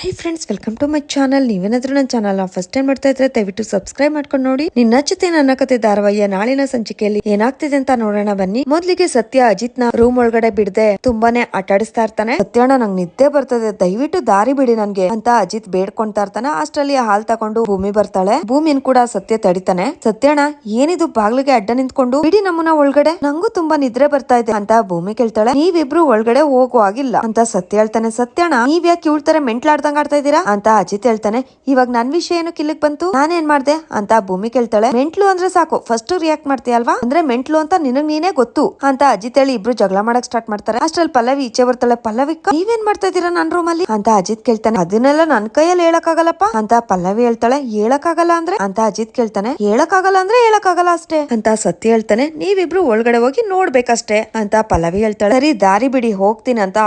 Hi friends welcome to my channel ನೀವೇನಾದ್ರೂ ನನ್ನ channel first time ಮಾಡ್ತಾ ಇದ್ರೆ ದಯವಿಟ್ಟು ಸಬ್ಸ್ಕ್ರೈಬ್ ಮಾಡ್ಕೊಂಡು ನೋಡಿ. ನಿನ್ನ ಜೊತೆ ನನ್ನ ಕತೆ ಧಾರಾವಾಹಿಯ ನಾಳಿನ ಸಂಚಿಕೆಯಲ್ಲಿ ಏನಾಗ್ತಿದೆ ಅಂತ ನೋಡೋಣ ಬನ್ನಿ. ಮೊದ್ಲಿಗೆ ಸತ್ಯ ಅಜಿತ್ನ ರೂಮ್ ಒಳಗಡೆ ಬಿಡದೆ ತುಂಬಾನೇ ಆಟಾಡಿಸ್ತಾ ಇರ್ತಾನೆ. ಸತ್ಯಣ್ಣ ನಂಗೆ ನಿದ್ದೆ ಬರ್ತದೆ. ದಯವಿಟ್ಟು ದಾರಿ ಬಿಡಿ ನನ್ಗೆ ಅಂತ ಅಜಿತ್ ಬೇಡ್ಕೊಂತಾ ಇರ್ತಾನೆ. ಅಷ್ಟರಲ್ಲಿ ಹಾಲ್ ತಗೊಂಡು ಭೂಮಿ ಬರ್ತಾಳೆ. ಭೂಮಿನ್ ಕೂಡ ಸತ್ಯ ತಡಿತಾನೆ. ಸತ್ಯಣ್ಣ ಏನಿದು ಬಾಗ್ಲಿಗೆ ಅಡ್ಡ ನಿಂತ್ಕೊಂಡು ಬಿಡಿ ನಮ್ಮನ್ನ ಒಳಗಡೆ? ನಂಗೂ ತುಂಬಾ ನಿದ್ರೆ ಬರ್ತಾ ಇದೆ ಅಂತ ಭೂಮಿ ಕೇಳ್ತಾಳೆ. ನೀವಿಬ್ರು ಒಳಗಡೆ ಹೋಗುವಾಗಿಲ್ಲ ಅಂತ ಸತ್ಯ ಹೇಳ್ತಾನೆ. ಸತ್ಯಣ್ಣ ನೀವ್ ಯಾಕೆ ಇವ್ಳ್ತಾರೆ ಮೆಂಟ್ಲಾಡ್ದಂಗ್ ಆಡ್ತಾ ಇದ್ದೀರಾ ಅಂತ ಅಜಿತ್ ಹೇಳ್ತಾನೆ. ಇವಾಗ ನನ್ ವಿಷಯ ಏನು ಕಿಲ್ಲಕ್ ಬಂತು? ನಾನೇನ್ ಮಾಡ್ದೆ? ಅಂತ ಭೂಮಿ ಕೇಳ್ತಾಳೆ. ಮೆಂಟ್ಲು ಅಂದ್ರೆ ಸಾಕು. ಫಸ್ಟ್ ರಿಯಾಕ್ಟ್ ಮಾಡ್ತೀಯಲ್ವಾ ಅಂದ್ರೆ ಮೆಂಟ್ಲು ಅಂತ ನಿನಗ್ ನೀನೇ ಗೊತ್ತು. ಅಂತ ಅಜಿತ್ ಹೇಳಿ ಇಬ್ರು ಜಗಳ ಮಾಡಕ್ ಸ್ಟಾರ್ಟ್ ಮಾಡ್ತಾರೆ. ಅಷ್ಟ್ರಲ್ಲಿ ಪಲ್ಲವಿ ಈಚೆ ಬರ್ತಾಳೆ. ಪಲ್ಲವಿ ನೀವೇನ್ ಮಾಡ್ತಾ ಇದೀರಾ ನನ್ ರೂಮ್ ಅಲ್ಲಿ? ಅಂತ ಅಜಿತ್ ಕೇಳ್ತಾನೆ. ಅದನ್ನೆಲ್ಲ ನನ್ ಕೈಯಲ್ಲಿ ಹೇಳಕ್ಕಾಗಲ್ಲಪ್ಪ? ಅಂತ ಪಲ್ಲವಿ ಹೇಳ್ತಾಳೆ. ಹೇಳಕ್ಕಾಗಲ್ಲ ಅಂದ್ರೆ? ಅಂತ ಅಜಿತ್ ಕೇಳ್ತಾನೆ. ಹೇಳಕ್ಕಾಗಲ್ಲ ಅಂದ್ರೆ ಹೇಳಕ್ಕಾಗಲ್ಲ ಅಷ್ಟೇ. ಅಂತ ಸತ್ಯ ಹೇಳ್ತಾನೆ. ನೀವಿಬ್ರು ಒಳಗಡೆ ಹೋಗಿ ನೋಡ್ಬೇಕಷ್ಟೇ. ಅಂತ ಪಲ್ಲವಿ ಹೇಳ್ತಾಳೆ. ಸರಿ, ದಾರಿ ಬಿಡಿ. ಹೋಗ್ತೀನಿ. ಅಂತ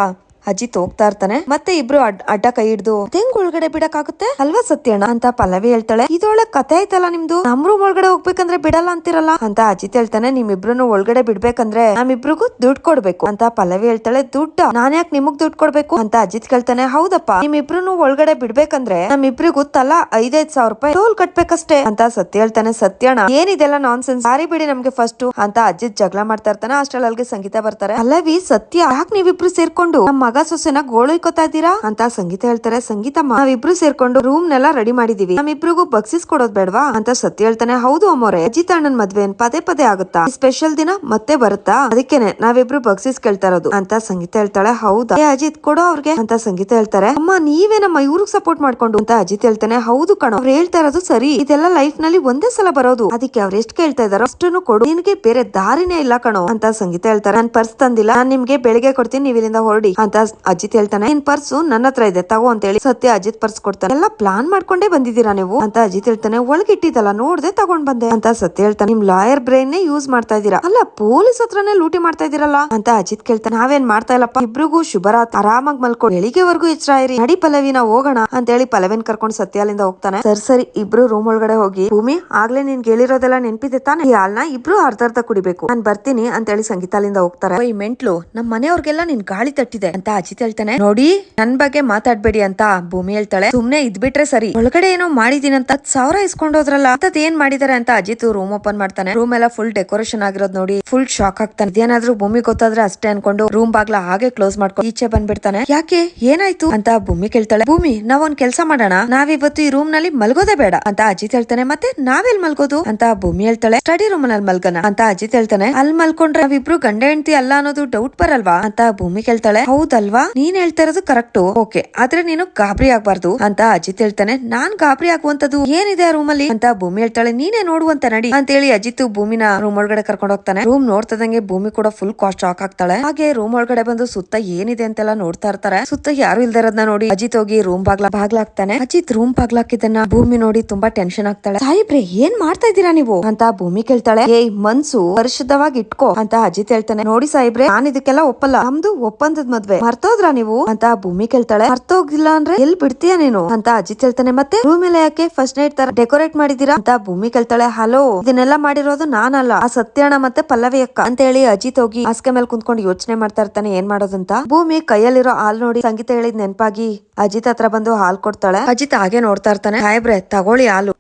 ಅಜಿತ್ ಹೋಗ್ತಾ ಇರ್ತಾನೆ. ಮತ್ತೆ ಇಬ್ರು ಅಡ್- ಅಡ್ಡ ಕೈ ಹಿಡ್ದು, ತೆಂಗ್ ಒಳಗಡೆ ಬಿಡಕ್ಕಾಗುತ್ತೆ? ಅಲ್ವಾ ಸತ್ಯಣ್ಣ? ಅಂತ ಪಲ್ಲವಿ ಹೇಳ್ತಾಳೆ. ಇದೊಳ ಕತೆ ಐತಲ್ಲ ನಿಮ್ದು? ನಮ್ ರೂಮ್ ಒಳಗಡೆ ಹೋಗ್ಬೇಕಂದ್ರೆ ಬಿಡಲ್ಲ ಅಂತಿರಲ್ಲ? ಅಂತ ಅಜಿತ್ ಹೇಳ್ತಾನೆ. ನಿಮ್ಮಿಬ್ರು ಒಳಗಡೆ ಬಿಡ್ಬೇಕಂದ್ರೆ ನಮ್ಮಿಬ್ರಿಗೂ ದುಡ್ಡು ಕೊಡ್ಬೇಕು. ಅಂತ ಪಲ್ಲವಿ ಹೇಳ್ತಾಳೆ. ದುಡ್ಡ? ನಾನ್ ಯಾಕೆ ನಿಮಗ್ ದುಡ್ಡು ಕೊಡ್ಬೇಕು? ಅಂತ ಅಜಿತ್ ಕೇಳ್ತಾನೆ. ಹೌದಪ್ಪ ನಿಮ್ಮಿಬ್ರು ಒಳಗಡೆ ಬಿಡ್ಬೇಕಂದ್ರೆ ನಮ್ಮಿಬ್ರಿಗೂ ತಲಾ ಐದೈದ್ ಸಾವಿರ ರೂಪಾಯಿ ಟೋಲ್ ಕಟ್ಬೇಕಷ್ಟೇ? ಅಂತ ಸತ್ಯ ಹೇಳ್ತಾನೆ. ಸತ್ಯಣ್ಣ, ಏನಿದೆಲ್ಲ ನಾನ್ ಸೆನ್ಸ್ ಸಾರಿ ಬಿಡಿ ನಮ್ಗೆ ಫಸ್ಟ್ ಅಂತ ಅಜಿತ್ ಜಗಳ ಮಾಡ್ತಾ ಇರ್ತಾನೆ. ಅಷ್ಟ್ರಲ್ಲಿ ಸಂಗೀತ ಬರ್ತಾರೆ. ಅಲ್ಲವಿ ಸತ್ಯ, ಯಾಕೆ ನೀವಿಬ್ರು ಸೇರ್ಕೊಂಡು ನಮ್ಮ ಮಗ ಸೊಸೆನ ಗೋಳೊಯ್ಕೋತಾ ಇದ್ದೀರಾ? ಅಂತ ಸಂಗೀತ ಹೇಳ್ತಾರೆ. ಸಂಗೀತ ನಾವಿಬ್ರು ಸೇರ್ಕೊಂಡು ರೂಮ್ ನೆಲ್ಲ ರೆಡಿ ಮಾಡಿದೀವಿ. ನಮ್ಮಿಬ್ರಿಗೂ ಬಕ್ಸಿಸ್ ಕೊಡೋದ್ ಬೇಡವಾ? ಅಂತ ಸತ್ಯ ಹೇಳ್ತಾನೆ. ಹೌದು ಅಮ್ಮೋರೆ, ಅಜಿತ್ ಅಣ್ಣನ್ ಮದ್ವೆ ಪದೇ ಪದೇ ಆಗುತ್ತಾ? ಸ್ಪೆಷಲ್ ದಿನ ಮತ್ತೆ ಬರುತ್ತಾ? ಅದಕ್ಕೇನೆ ನಾವಿಬ್ರು ಬಕ್ಸಿಸ್ ಕೇಳ್ತಾ ಇರೋದು. ಅಂತ ಸಂಗೀತ ಹೇಳ್ತಾಳೆ. ಹೌದಾ? ಅಜಿತ್, ಕೊಡೋ ಅವ್ರಿಗೆ, ಅಂತ ಸಂಗೀತ ಹೇಳ್ತಾರೆ. ಅಮ್ಮ ನೀವೇ ನಮ್ಮ ಇವ್ರಿಗೆ ಸಪೋರ್ಟ್ ಮಾಡ್ಕೊಂಡು? ಅಂತ ಅಜಿತ್ ಹೇಳ್ತಾನೆ. ಹೌದು ಕಣೋ. ಅವ್ರು ಹೇಳ್ತಾ ಇರೋದು ಸರಿ. ಇದೆಲ್ಲ ಲೈಫ್ನಲ್ಲಿ ಒಂದೇ ಸಲ ಬರೋದು. ಅದಕ್ಕೆ ಅವ್ರು ಎಷ್ಟು ಕೇಳ್ತಾ ಇದಾರೋ ಅಷ್ಟನ್ನು ಕೊಡು. ನಿನ್ಗೆ ಬೇರೆ ದಾರಿನೇ ಇಲ್ಲ ಕಣೋ. ಅಂತ ಸಂಗೀತ ಹೇಳ್ತಾರೆ. ನಾನ್ ಪರ್ಸ್ ತಂದಿಲ್ಲ. ನಾನ್ ನಿಮ್ಗೆ ಬೆಳಿಗ್ಗೆ ಕೊಡ್ತೀನಿ. ನೀವು ಇಲ್ಲಿಂದ ಹೊರಡಿ. ಅಂತ ಅಜಿತ್ ಹೇಳ್ತಾನೆ ನಿನ್ ಪರ್ಸು? ನನ್ನ ಹತ್ರ ಇದೆ, ತಗೋ ಅಂತ ಹೇಳಿ ಸತ್ಯ ಅಜಿತ್ ಪರ್ಸ್ ಕೊಡ್ತಾನೆ. ಎಲ್ಲ ಪ್ಲಾನ್ ಮಾಡ್ಕೊಂಡೇ ಬಂದಿದ್ದೀರಾ ನೀವು? ಅಂತ ಅಜಿತ್ ಹೇಳ್ತಾನೆ, ಒಳಗಿಟ್ಟಿದ್ದಲ್ಲ, ನೋಡ್ದೆ ತಗೊಂಡ್ ಬಂದೆ. ಅಂತ ಸತ್ಯ ಹೇಳ್ತಾನೆ, ನಿಮ್ ಲಾಯರ್ ಬ್ರೈನ್ ಯೂಸ್ ಮಾಡ್ತಾ ಇದೀರಾ ಅಲ್ಲ, ಪೊಲೀಸ್ ಹತ್ರನೇ ಲೂಟಿ ಮಾಡ್ತಾ ಇದೀರಲ್ಲ ಅಂತ ಅಜಿತ್ ಕೇಳ್ತಾನೆ, ನಾವೇನ್ ಮಾಡ್ತಾ ಇಲ್ಲಪ್ಪ, ಇಬ್ರಿಗೂ ಶುಭರಾತ್ ಆರಾಮಾಗಿ ಮಲ್ಕೊಂಡು ಬೆಳಿಗ್ಗೆವರೆಗೂ ಎಚ್ಚರ ಇರಿ ನಡಿ ಪಲ್ಲವಿ ನಾವು ಹೋಗೋಣ. ಅಂತ ಹೇಳಿ ಪಲ್ಲವಿನ್ ಕರ್ಕೊಂಡು ಸತ್ಯ ಅಲ್ಲಿಂದ ಹೋಗ್ತಾನೆ, ಸರ್, ಸರಿ, ಇಬ್ರು ರೂಮ್ ಒಳಗಡೆ ಹೋಗಿ, ಭೂಮಿ, ಆಗ್ಲೇ ನಿನ್ ಹೇಳಿರೋದೆಲ್ಲ ನೆನಪಿದೆ ತಾನೆ, ಈ ಹಾಲ್ನ ಇಬ್ರು ಅರ್ಧ ಅರ್ಧ ಕುಡಿಬೇಕು, ನಾನ್ ಬರ್ತೀನಿ. ಅಂತ ಹೇಳಿ ಸಂಗೀತ ಅಲ್ಲಿಂದ ಹೋಗ್ತಾರೆ ಈ ಮೆಂಟ್ಲು, ನಮ್ ಮನೆಯವ್ರಿಗೆಲ್ಲ ನಿನ್ ಗಾಳಿ ತಟ್ಟಿದೆ. ಅಂತ ಅಜಿತ್ ಹೇಳ್ತಾನೆ, ನೋಡಿ, ನನ್ ಬಗ್ಗೆ ಮಾತಾಡ್ಬೇಡಿ ಅಂತ ಭೂಮಿ ಹೇಳ್ತಾಳೆ. ಸುಮ್ನೆ ಇದ್ಬಿಟ್ರೆ ಸರಿ. ಒಳಗಡೆ ಏನೋ ಮಾಡಿದೀನಂತ ಸಾವಿರ ಇಸ್ಕೊಂಡೋದ್ರಲ್ಲ ಅಂತದ್ ಏನ್ ಮಾಡಿದಾರೆ ಅಂತ ಅಜಿತ್ ರೂಮ್ ಓಪನ್ ಮಾಡ್ತಾನೆ. ರೂಮ್ ಎಲ್ಲ ಫುಲ್ ಡೆಕೋರೇಷನ್ ಆಗಿರೋದ್ ನೋಡಿ ಫುಲ್ ಶಾಕ್ ಆಗ್ತಾನೆ. ಇದೇನಾದ್ರೂ ಭೂಮಿ ಗೊತ್ತಾದ್ರೆ ಅಷ್ಟೇ ಅನ್ಕೊಂಡು ರೂಮ್ ಬಾಗ್ಲ ಹಾಗೆ ಕ್ಲೋಸ್ ಮಾಡ್ಕೊಂಡು ಈಚೆ ಬಂದ್ಬಿಡ್ತಾನೆ. ಯಾಕೆ? ಏನಾಯ್ತು? ಅಂತ ಭೂಮಿ ಕೇಳ್ತಾಳೆ. ಭೂಮಿ ನಾವ್ ಒಂದ್ ಕೆಲಸ ಮಾಡೋಣ. ನಾವಿವತ್ತು ಈ ರೂಮ್ನಲ್ಲಿ ಮಲ್ಗೋದೇ ಬೇಡ. ಅಂತ ಅಜಿತ್ ಹೇಳ್ತಾನೆ. ಮತ್ತೆ ನಾವೆಲ್ ಮಲ್ಗೋದು? ಅಂತ ಭೂಮಿ ಹೇಳ್ತಾಳೆ. ಸ್ಟಡಿ ರೂಮ್ನಲ್ಲಿ ಮಲ್ಗನ ಅಂತ ಅಜಿತ್ ಹೇಳ್ತಾನೆ. ಅಲ್ಲಿ ಮಲ್ಕೊಂಡ್ರೆ ನಾವಿಬ್ರು ಗಂಡ ಹೆಂಡತಿ ಅಲ್ಲ ಅನ್ನೋದು ಡೌಟ್ ಬರಲ್ವಾ? ಅಂತ ಭೂಮಿ ಕೇಳ್ತಾಳೆ. ಹೌದಲ್ವಾ? ನೀನ್ ಹೇಳ್ತಾ ಇರೋದು ಕರೆಕ್ಟ್. ಓಕೆ, ಆದ್ರೆ ನೀನು ಗಾಬರಿ ಆಗ್ಬಾರ್ದು ಅಂತ ಅಜಿತ್ ಹೇಳ್ತಾನೆ. ನಾನ್ ಗಾಬರಿ ಆಗುವಂತದ್ದು ಏನಿದೆ ಆ ರೂಮಲ್ಲಿ ಅಂತ ಭೂಮಿ ಹೇಳ್ತಾಳೆ. ನೀನೇ ನೋಡುವಂತ ನಡಿ ಅಂತ ಹೇಳಿ ಅಜಿತ್ ಭೂಮಿನ ರೂಮ್ ಒಳಗಡೆ ಕರ್ಕೊಂಡು ಹೋಗ್ತಾನೆ. ರೂಮ್ ನೋಡ್ತದಂಗೆ ಭೂಮಿ ಕೂಡ ಫುಲ್ ಕಾಸ್ಟ್ ಶಾಕ್ ಆಗ್ತಾಳೆ. ಹಾಗೆ ರೂಮ್ ಒಳಗಡೆ ಬಂದು ಸುತ್ತ ಏನಿದೆ ಅಂತೆಲ್ಲ ನೋಡ್ತಾ ಇರ್ತಾರೆ. ಸುತ್ತ ಯಾರು ಇಲ್ದಿರೋದ್ನ ನೋಡಿ ಅಜಿತ್ ಹೋಗಿ ರೂಮ್ ಬಾಗ್ಲ, ಬಾಗ್ಲಾಗ್ತಾನೆ. ಅಜಿತ್ ರೂಮ್ ಬಾಗ್ಲಾಕಿದ್ದನ್ನ ಭೂಮಿ ನೋಡಿ ತುಂಬಾ ಟೆನ್ಷನ್ ಆಗ್ತಾಳೆ. ಸಾಯಿಬ್ರೆ ಏನ್ ಮಾಡ್ತಾ ಇದ್ದೀರಾ ನೀವು? ಅಂತ ಭೂಮಿ ಕೇಳ್ತಾಳೆ. ಏಯ್, ಮನ್ಸು, ಪರಿಶುದ್ಧವಾಗಿ ಇಟ್ಕೋ, ಅಂತ ಅಜಿತ್ ಹೇಳ್ತಾನೆ. ನೋಡಿ ಸಾಯಿಬ್ರೆ ನಾನು ಇದಕ್ಕೆಲ್ಲ ಒಪ್ಪಲ್ಲ. ನಮ್ದು ಒಪ್ಪಂದದ ಮದ್ವೆ. ಮರ್ತೋದ್ರ ನೀವು? ಅಂತ ಭೂಮಿ ಕೇಳ್ತಾಳೆ. ಮರ್ತೋಗಿಲ್ಲ ಅಂದ್ರೆ ಎಲ್ ಬಿಡ್ತೀಯ ನೀನು? ಅಂತ ಅಜಿತ್ ಹೇಳ್ತಾನೆ ಮತ್ತೆ ರೂಮ್ ಎಲ್ಲ ಯಾಕೆ ಫಸ್ಟ್ ನೈಟ್ ತರ ಡೆಕೋರೇಟ್ ಮಾಡಿದೀರಾ ಅಂತ ಭೂಮಿ ಕೇಳ್ತಾಳೆ. ಹಲೋ ಇದನ್ನೆಲ್ಲ ಮಾಡಿರೋದು ನಾನಲ್ಲ. ಆ ಸತ್ಯಣ್ಣ ಮತ್ತೆ ಪಲ್ಲವಿ ಅಕ್ಕ ಅಂತ ಹೇಳಿ ಅಜಿತ್ ಹೋಗಿ ಹಾಸಿಗೆ ಮೇಲೆ ಕುಂತ್ಕೊಂಡು ಯೋಚನೆ ಮಾಡ್ತಾ ಇರ್ತಾನೆ. ಏನ್ ಮಾಡೋದಂತ? ಭೂಮಿ ಕೈಯಲ್ಲಿರೋ ಹಾಲ್ ನೋಡಿ ಸಂಗೀತ ಹೇಳಿದ್ ನೆನಪಾಗಿ ಅಜಿತ್ ಹತ್ರ ಬಂದು ಹಾಲ್ ಕೊಡ್ತಾಳೆ. ಅಜಿತ್ ಹಾಗೆ ನೋಡ್ತಾ ಇರ್ತಾನೆ. ಹಾಯ್ ಬ್ರೆ ತಗೊಳ್ಳಿ ಹಾಲು.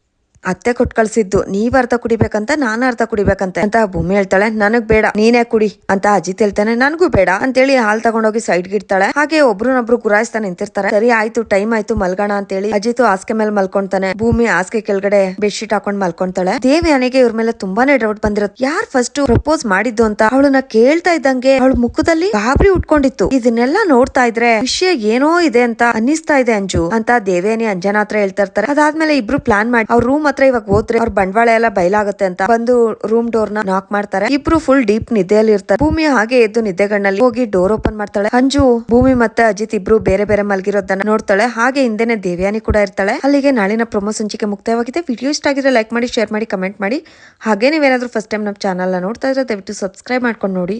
ಅತ್ತೆ ಕೊಟ್ ಕಳ್ಸಿದ್ದು, ನೀವ್ ಅರ್ಧ ಕುಡಿಬೇಕಂತ ನಾನ್ ಅರ್ಧ ಕುಡಿಬೇಕಂತ. ಅಂತ ಭೂಮಿ ಹೇಳ್ತಾಳೆ, ನನಗ್ ಬೇಡ, ನೀನೇ ಕುಡಿ ಅಂತ ಅಜಿತ್ ಹೇಳ್ತಾನೆ, ನನಗೂ ಬೇಡ ಅಂತೇಳಿ ಹಾಲ್ ತಗೊಂಡೋಗಿ ಸೈಡ್ ಇಡ್ತಾಳೆ. ಹಾಗೆ ಒಬ್ರನ್ನೊಬ್ರು ಗುರಾಯಿಸ್ತಾ ನಿಂತಿರ್ತಾರೆ. ಸರಿ ಆಯ್ತು, ಟೈಮ್ ಆಯ್ತು, ಮಲ್ಗೋಣ ಅಂತೇಳಿ ಅಜಿತ್ ಹಾಸಿಗೆ ಮೇಲೆ ಮಲ್ಕೊಂತಾನೆ. ಭೂಮಿ ಹಾಸಿಗೆ ಕೆಳಗಡೆ ಬೆಡ್ಶೀಟ್ ಹಾಕೊಂಡ್ ಮಲ್ಕೊಂತಾಳೆ. ದೇವಯಾನಿಗೆ ಇವ್ರ ಮೇಲೆ ತುಂಬಾನೇ ಡೌಟ್ ಬಂದಿರತ್. ಯಾರ್ ಫಸ್ಟ್ ಪ್ರಪೋಸ್ ಮಾಡಿದ್ದು ಅಂತ ಅವಳನ್ನ ಕೇಳ್ತಾ ಇದ್ದಂಗೆ ಅವಳ ಮುಖದಲ್ಲಿ ಗಾಬರಿ ಉಟ್ಕೊಂಡಿತ್ತು. ಇದನ್ನೆಲ್ಲ ನೋಡ್ತಾ ಇದ್ರೆ ವಿಷಯ ಏನೋ ಇದೆ ಅಂತ ಅನ್ನಿಸ್ತಾ ಇದೆ ಅಂಜು ಅಂತ ದೇವೇನಿ ಅಂಜನಾ ಹತ್ರ ಹೇಳ್ತಾ ಇರ್ತಾರೆ. ಅದಾದ್ಮೇಲೆ ಇಬ್ರು ಪ್ಲಾನ್ ಮಾಡಿ, ಅವ್ರ ರೂಮ್ ಹತ್ರ ಇವಾಗ ಹೋದ್ರೆ ಅವ್ರ ಬಂಡವಾಳ ಎಲ್ಲ ಬಯಲಾಗುತ್ತೆ ಅಂತ ಬಂದು ರೂಮ್ ಡೋರ್ನ ನಾಕ್ ಮಾಡ್ತಾರೆ. ಇಬ್ರು ಫುಲ್ ಡೀಪ್ ನಿದ್ದೆಯಲ್ಲಿ ಇರ್ತಾರೆ ಭೂಮಿ ಹಾಗೆ ಎದ್ದು ನಿದ್ದೆಗಣ್ಣಲ್ಲಿ ಹೋಗಿ ಡೋರ್ ಓಪನ್ ಮಾಡ್ತಾಳೆ. ಅಂಜು, ಭೂಮಿ ಮತ್ತೆ ಅಜಿತ್ ಇಬ್ರು ಬೇರೆ ಬೇರೆ ಮಲಗಿರೋದನ್ನ ನೋಡ್ತಾಳೆ. ಹಾಗೆ ಹಿಂದೆನೆ ದೇವ್ಯಾನಿ ಕೂಡ ಇರ್ತಾಳೆ. ಅಲ್ಲಿಗೆ ನಾಳಿನ ಪ್ರೊಮೋ ಸಂಚಿಕೆ ಮುಕ್ತಾಯವಾಗಿದೆ ವಿಡಿಯೋ ಇಷ್ಟ ಆಗಿದ್ರೆ ಲೈಕ್ ಮಾಡಿ ಶೇರ್ ಮಾಡಿ ಕಮೆಂಟ್ ಮಾಡಿ. ಹಾಗೆ ನೀವೇನಾದ್ರೂ ಫಸ್ಟ್ ಟೈಮ್ ನಮ್ಮ ಚಾನಲ್ ನೋಡ್ತಾ ಇದ್ರೆ ದಯವಿಟ್ಟು ಸಬ್ಸ್ಕ್ರೈಬ್ ಮಾಡ್ಕೊಂಡು ನೋಡಿ.